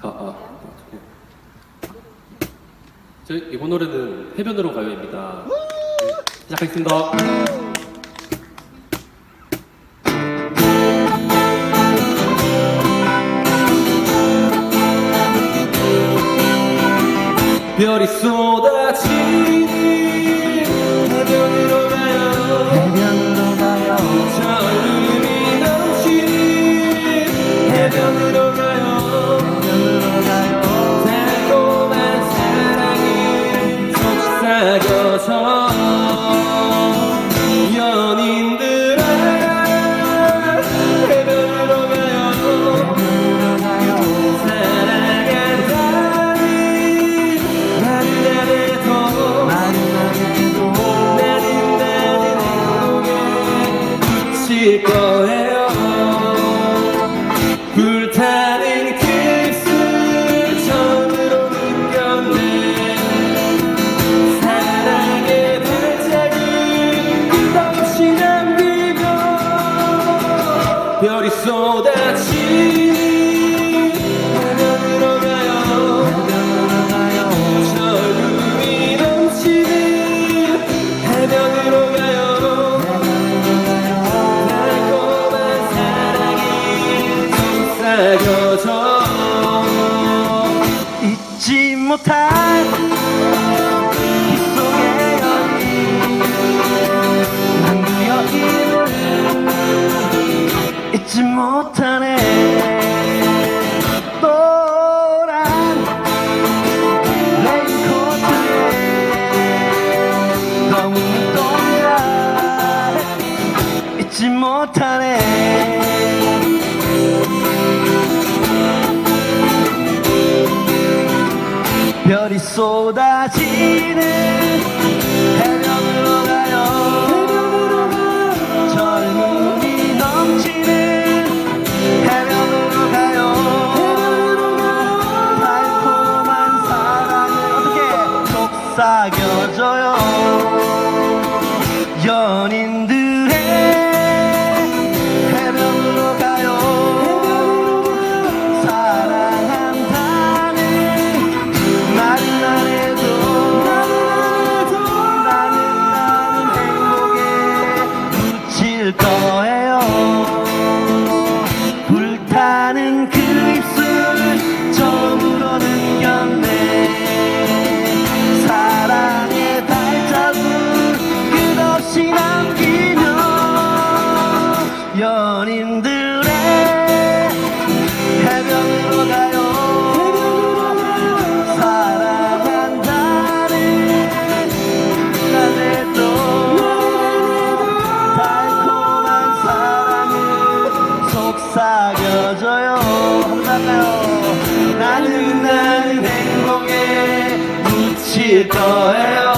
가, 아, 저 이번 노래는 해변으로 가요입니다. 네, 시작하겠습니다. 별이 쏟아지 속삭여서 연인들아 해변으로 가요 말은 안 해도 나는 나는 행복에 붙일 거 별이 쏟아지는 해변으로 가요 젊음이 넘치는 해변으로 가요 달콤한 사랑이 속삭여져 잊지 못할 빗속의 연인 못하네. 노란 레인코트에 검은 눈동자 잊지 못하네. 별이 쏟아지는 속삭여줘요. 연인들의 해변으로 가요. 사랑한다는 말은 안 해도 나는 나는 행복에 붙일 거예요 한번 할까요. 나는 나는 행복에 묻힐 거예요